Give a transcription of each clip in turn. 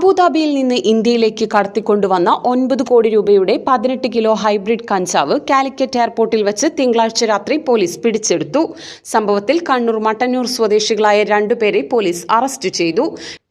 അബുദാബിയിൽ നിന്ന് ഇന്ത്യയിലേക്ക് കടത്തിക്കൊണ്ടുവന്ന ഒൻപത് കോടി രൂപയുടെ പതിനെട്ട് കിലോ ഹൈബ്രിഡ് കഞ്ചാവ് കാലിക്കറ്റ് എയർപോർട്ടിൽ വെച്ച് തിങ്കളാഴ്ച രാത്രി പോലീസ് പിടിച്ചെടുത്തു. സംഭവത്തിൽ കണ്ണൂർ മട്ടന്നൂർ സ്വദേശികളായ രണ്ടുപേരെ പോലീസ് അറസ്റ്റ് ചെയ്തു.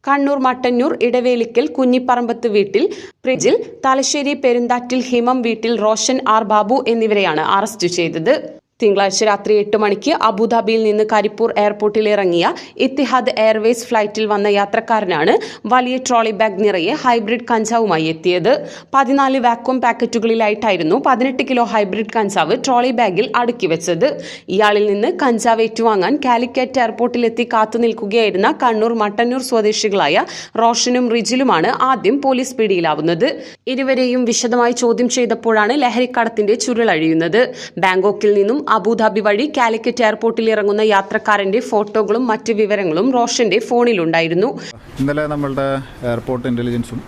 കണ്ണൂർ മട്ടന്നൂർ ഇടവേലിക്കൽ കുഞ്ഞിപ്പറമ്പത്ത് വീട്ടിൽ പ്രിജിൽ തലശ്ശേരി പെരുന്താറ്റിൽ ഹിമം വീട്ടിൽ റോഷൻ ആർ ബാബു എന്നിവരെയാണ് അറസ്റ്റ് ചെയ്തത്. തിങ്കളാഴ്ച രാത്രി എട്ട് മണിക്ക് അബുദാബിയിൽ നിന്ന് കരിപ്പൂർ എയർപോർട്ടിൽ ഇറങ്ങിയ ഇത്തിഹാദ് എയർവേസ് ഫ്ലൈറ്റിൽ വന്ന യാത്രക്കാരനാണ് വലിയ ട്രോളി ബാഗ് നിറയെ ഹൈബ്രിഡ് കഞ്ചാവുമായി എത്തിയത്. പതിനാല് വാക്വം പാക്കറ്റുകളിലായിട്ടായിരുന്നു പതിനെട്ട് കിലോ ഹൈബ്രിഡ് കഞ്ചാവ് ട്രോളി ബാഗിൽ അടുക്കി വെച്ചത്. ഇയാളിൽ നിന്ന് കഞ്ചാവ് ഏറ്റുവാങ്ങാൻ കാലിക്കറ്റ് എയർപോർട്ടിലെത്തി കാത്തു നിൽക്കുകയായിരുന്ന കണ്ണൂർ മട്ടന്നൂർ സ്വദേശികളായ റോഷനും റിജിലുമാണ് ആദ്യം പോലീസ് പിടിയിലാവുന്നത്. ഇരുവരെയും വിശദമായി ചോദ്യം ചെയ്തപ്പോഴാണ് ലഹരിക്കടത്തിന്റെ ചുരുളഴിയുന്നത്. ബാങ്കോക്കിൽ നിന്നും അബുദാബി വഴി കാലിക്കറ്റ് എയർപോർട്ടിൽ ഇറങ്ങുന്ന യാത്രക്കാരന്റെ ഫോട്ടോകളും മറ്റ് വിവരങ്ങളും റോഷന്റെ ഫോണിലുണ്ടായിരുന്നു. ഇന്നലെ നമ്മളുടെ എയർപോർട്ട് ഇന്റലിജൻസും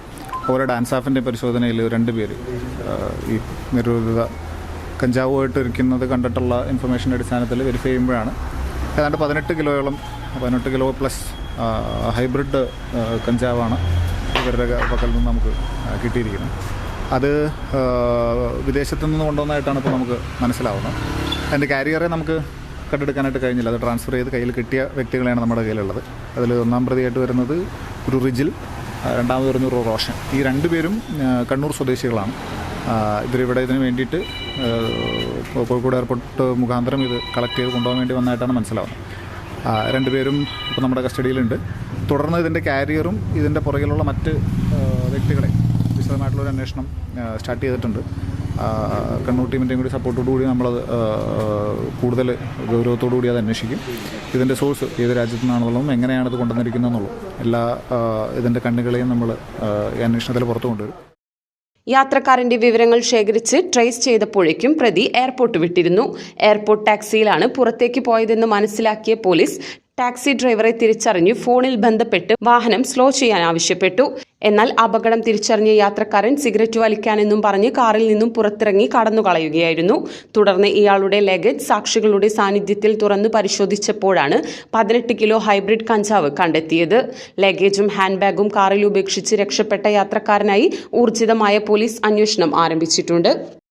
ഓരോ ഡാൻസ് ആഫിന്റെ പരിശോധനയിൽ രണ്ട് പേര് ഈ നിരോധിത കഞ്ചാവുമായിട്ട് ഇരിക്കുന്നത് കണ്ടിട്ടുള്ള ഇൻഫർമേഷന്റെ അടിസ്ഥാനത്തിൽ വെരിഫൈ ചെയ്യുമ്പോഴാണ്. ഏതാണ്ട് പതിനെട്ട് കിലോയോളം പതിനെട്ട് കിലോ പ്ലസ് ഹൈബ്രിഡ് കഞ്ചാവാണ് ഇവരുടെ പക്കൽ നിന്ന് നമുക്ക് കിട്ടിയിരിക്കുന്നത്. അത് വിദേശത്തു നിന്ന് കൊണ്ടുവന്നതായിട്ടാണ് ഇപ്പോൾ നമുക്ക് മനസ്സിലാവുന്നത്. അതിന്റെ കാരിയറെ നമുക്ക് കണ്ടെടുക്കാനായിട്ട് കഴിഞ്ഞില്ല. അത് ട്രാൻസ്ഫർ ചെയ്ത് കയ്യിൽ കിട്ടിയ വ്യക്തികളെയാണ് നമ്മുടെ കയ്യിലുള്ളത്. അതിൽ ഒന്നാം പ്രതിയായിട്ട് വരുന്നത് ഒരു റിജിൽ രണ്ടാമത് വരുന്ന ഒരു റോഷൻ. ഈ രണ്ടുപേരും പേരും കണ്ണൂർ സ്വദേശികളാണ്. ഇവരിവിടെ ഇതിന് വേണ്ടിയിട്ട് കോഴിക്കോട് എയർപോർട്ട് മുഖാന്തരം ഇത് കളക്ട് ചെയ്ത് കൊണ്ടുപോകാൻ വേണ്ടി വന്നതായിട്ടാണ് മനസ്സിലാവുന്നത്. രണ്ടുപേരും ഇപ്പോൾ നമ്മുടെ കസ്റ്റഡിയിലുണ്ട്. തുടർന്ന് ഇതിന്റെ കാരിയറും ഇതിന്റെ പുറകിലുള്ള മറ്റ് വ്യക്തികളെ വിശദമായിട്ടുള്ളൊരു അന്വേഷണം സ്റ്റാർട്ട് ചെയ്തിട്ടുണ്ട്. കണ്ണൂർ ടീമിന്റെയും കൂടി സപ്പോർട്ടോടു കൂടി നമ്മളത് കൂടുതൽ ഗൗരവത്തോടു കൂടി അത് അന്വേഷിക്കും ഇതിന്റെ സോഴ്സ് ഏത് രാജ്യത്തു നിന്നാണെന്നുള്ളതും എങ്ങനെയാണ് ഇത് കൊണ്ടുവന്നിരിക്കുന്നതെന്നുള്ളതും എല്ലാ ഇതിന്റെ കണ്ണുകളെയും നമ്മൾ അന്വേഷണത്തിൽ പുറത്തു കൊണ്ടുവരും. യാത്രക്കാരന്റെ വിവരങ്ങൾ ശേഖരിച്ച് ട്രേസ് ചെയ്തപ്പോഴേക്കും പ്രതി എയർപോർട്ട് വിട്ടിരുന്നു. എയർപോർട്ട് ടാക്സിയിലാണ് പുറത്തേക്ക് പോയതെന്ന് മനസ്സിലാക്കിയ പോലീസ് ടാക്സി ഡ്രൈവറെ തിരിച്ചറിഞ്ഞ് ഫോണിൽ ബന്ധപ്പെട്ട് വാഹനം സ്ലോ ചെയ്യാൻ ആവശ്യപ്പെട്ടു. എന്നാൽ അപകടം തിരിച്ചറിഞ്ഞ യാത്രക്കാരൻ സിഗരറ്റ് വലിക്കാനെന്നും പറഞ്ഞ് കാറിൽ നിന്നും പുറത്തിറങ്ങി കടന്നുകളയുകയായിരുന്നു. തുടർന്ന് ഇയാളുടെ ലഗേജ് സാക്ഷികളുടെ സാന്നിധ്യത്തിൽ തുറന്നു പരിശോധിച്ചപ്പോഴാണ് പതിനെട്ട് കിലോ ഹൈബ്രിഡ് കഞ്ചാവ് കണ്ടെത്തിയത്. ലഗേജും ഹാൻഡ് ബാഗും കാറിൽ ഉപേക്ഷിച്ച് രക്ഷപ്പെട്ട യാത്രക്കാരനായി ഊർജിതമായ പോലീസ് അന്വേഷണം ആരംഭിച്ചിട്ടുണ്ട്.